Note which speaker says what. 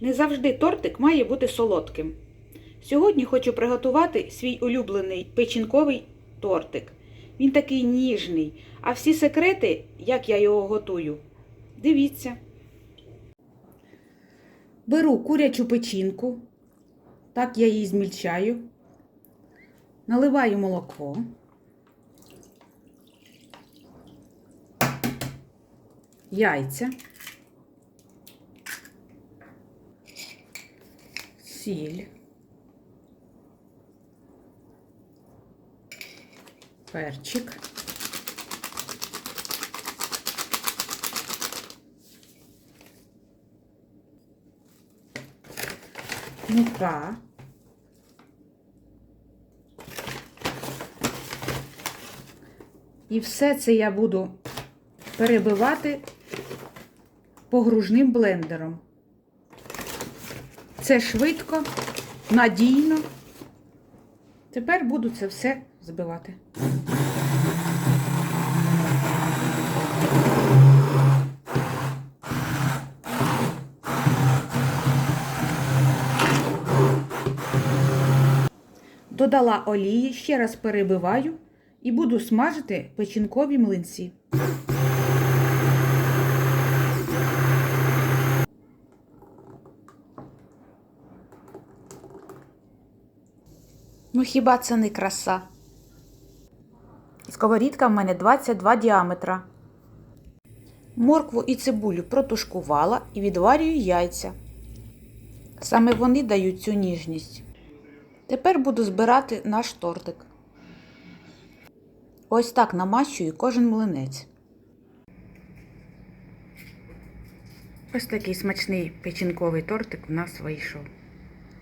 Speaker 1: Не завжди тортик має бути солодким. Сьогодні хочу приготувати свій улюблений печінковий тортик. Він такий ніжний, а всі секрети, як я його готую, дивіться. Беру курячу печінку, так я її змільчаю, наливаю молоко. Яйця, сіль, перчик, мука, і все це я буду перебивати погружним блендером. Це швидко, надійно. Тепер буду це все збивати. Додала олії, ще раз перебиваю і буду смажити печінкові млинці. Ну хіба це не краса? Сковорідка в мене 22 діаметра. Моркву і цибулю протушкувала і відварюю яйця. Саме вони дають цю ніжність. Тепер буду збирати наш тортик. Ось так намащую кожен млинець. Ось такий смачний печінковий тортик в нас вийшов.